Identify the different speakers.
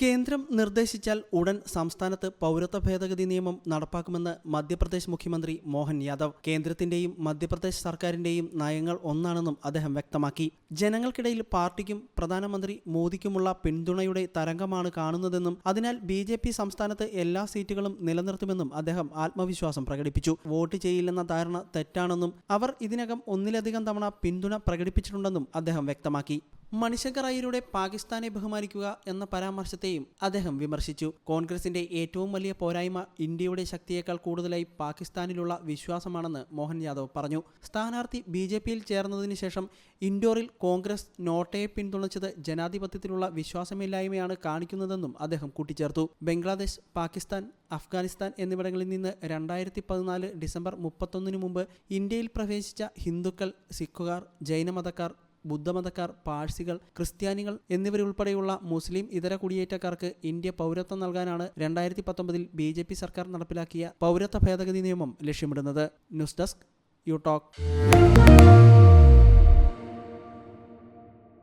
Speaker 1: കേന്ദ്രം നിർദ്ദേശിച്ചാൽ ഉടൻ സംസ്ഥാനത്ത് പൗരത്വ ഭേദഗതി നിയമം നടപ്പാക്കുമെന്ന് മധ്യപ്രദേശ് മുഖ്യമന്ത്രി മോഹൻ യാദവ്. കേന്ദ്രത്തിന്റെയും മധ്യപ്രദേശ് സർക്കാരിന്റെയും നയങ്ങൾ ഒന്നാണെന്നും അദ്ദേഹം വ്യക്തമാക്കി. ജനങ്ങൾക്കിടയിൽ പാർട്ടിക്കും പ്രധാനമന്ത്രി മോദിക്കുമുള്ള പിന്തുണയുടെ തരംഗമാണ് കാണുന്നതെന്നും അതിനാൽ ബി ജെ പി സംസ്ഥാനത്ത് എല്ലാ സീറ്റുകളും നിലനിർത്തുമെന്നും അദ്ദേഹം ആത്മവിശ്വാസം പ്രകടിപ്പിച്ചു. വോട്ട് ചെയ്യില്ലെന്ന ധാരണ തെറ്റാണെന്നും അവർ ഇതിനകം ഒന്നിലധികം തവണ പിന്തുണ പ്രകടിപ്പിച്ചിട്ടുണ്ടെന്നും അദ്ദേഹം വ്യക്തമാക്കി. മണിശങ്കർ പാകിസ്ഥാനെ ബഹുമാനിക്കുക എന്ന പരാമർശത്തെയും അദ്ദേഹം വിമർശിച്ചു. കോൺഗ്രസിന്റെ ഏറ്റവും വലിയ പോരായ്മ ഇന്ത്യയുടെ ശക്തിയേക്കാൾ കൂടുതലായി പാകിസ്ഥാനിലുള്ള വിശ്വാസമാണെന്ന് മോഹൻ യാദവ് പറഞ്ഞു. സ്ഥാനാർത്ഥി ബി ജെ പിയിൽ ചേർന്നതിന് ശേഷം ഇൻഡോറിൽ കോൺഗ്രസ് നോട്ടയെ പിന്തുണച്ചത് ജനാധിപത്യത്തിലുള്ള വിശ്വാസമില്ലായ്മയാണ് കാണിക്കുന്നതെന്നും അദ്ദേഹം കൂട്ടിച്ചേർത്തു. ബംഗ്ലാദേശ് പാകിസ്ഥാൻ അഫ്ഗാനിസ്ഥാൻ എന്നിവിടങ്ങളിൽ നിന്ന് രണ്ടായിരത്തി പതിനാല് ഡിസംബർ മുപ്പത്തൊന്നിന് മുമ്പ് ഇന്ത്യയിൽ പ്രവേശിച്ച ഹിന്ദുക്കൾ സിഖുകാർ ജൈനമതക്കാർ ബുദ്ധമതക്കാർ പാഴ്സികൾ ക്രിസ്ത്യാനികൾ എന്നിവരുൾപ്പെടെയുള്ള മുസ്ലിം ഇതര കുടിയേറ്റക്കാർക്ക് ഇന്ത്യ പൗരത്വം നൽകാനാണ് രണ്ടായിരത്തി പത്തൊമ്പതിൽ ബി ജെ പി സർക്കാർ നടപ്പിലാക്കിയ പൗരത്വ ഭേദഗതി നിയമം ലക്ഷ്യമിടുന്നത്. News desk you talk